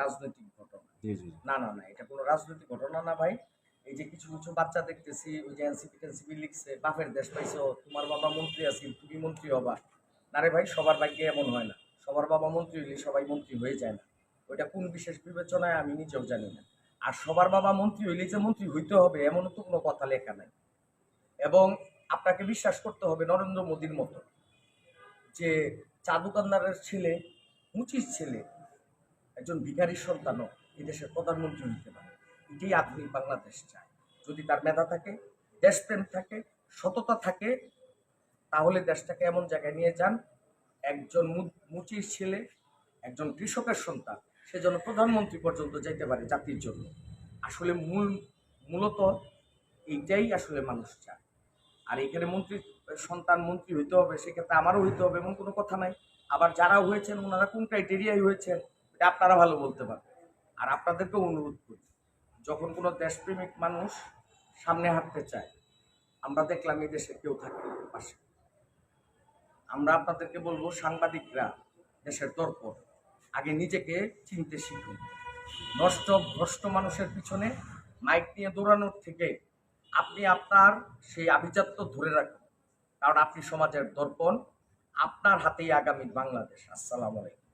রাজনৈতিক ঘটনা। না না না এটা কোনো রাজনৈতিক ঘটনা না ভাই। এই যে কিছু কিছু বাচ্চা দেখতেছি ওই যে এনসিপি টেনসিপি লিখছে বাপের দেশ পাইছো তোমার বাবা মন্ত্রী আছেন তুমি মন্ত্রী হবা। না রে ভাই সবার ভাগ্যে এমন হয় না। সবার বাবা মন্ত্রী হইলে সবাই মন্ত্রী হয়ে যায় না। ওইটা কোন বিশেষ বিবেচনায় আমি নিজেও জানি না। আর সবার বাবা মন্ত্রী হইলে যে মন্ত্রী হইতে হবে এমনও তো কোনো কথা লেখা নাই। এবং আপনাকে বিশ্বাস করতে হবে নরেন্দ্র মোদীর মতো যে চা দোকানদারের ছেলে মুচির ছেলে একজন ভিখারির সন্তানও এই দেশের প্রধানমন্ত্রী হতে পারে। এটাই আধুনিক বাংলাদেশ চায়। যদি তার মেধা থাকে, দেশপ্রেম থাকে, সততা থাকে, তাহলে দেশটাকে এমন জায়গায় নিয়ে যান, একজন মুচির ছেলে, একজন কৃষকের সন্তান, সে যেন প্রধানমন্ত্রী পর্যন্ত যাইতে পারে জাতির জন্য। আসলে মূল, মূলত এইটাই আসলে মানুষ চায়। আর এখানে মন্ত্রী, সন্তান মন্ত্রী হইতে হবে, সেক্ষেত্রে আমারও হইতে হবে এমন কোনো কথা নাই। আবার যারা হয়েছেন, ওনারা কোন ক্রাইটেরিয়ায় হয়েছেন? এটা আপনারা ভালো বলতে পারবেন। আর আপনাদেরকেও অনুরোধ করি, যখন কোনো দেশপ্রেমিক মানুষ সামনে হাঁটতে চায়, আমরা দেখলাম এই দেশে কেউ থাকে পাশে। আমরা আপনাদেরকে বলব, সাংবাদিকরা দেশের দর্পণ আগে নিজেকে চিনতে শিখুন। নষ্ট ভ্রষ্ট মানুষের পিছনে মাইক নিয়ে দৌড়ানোর থেকে আপনি আপনার সেই আভিজাত্য ধরে রাখুন। কারণ আপনি সমাজের দর্পণ, আপনার হাতেই আগামী বাংলাদেশ। আসসালামু আলাইকুম।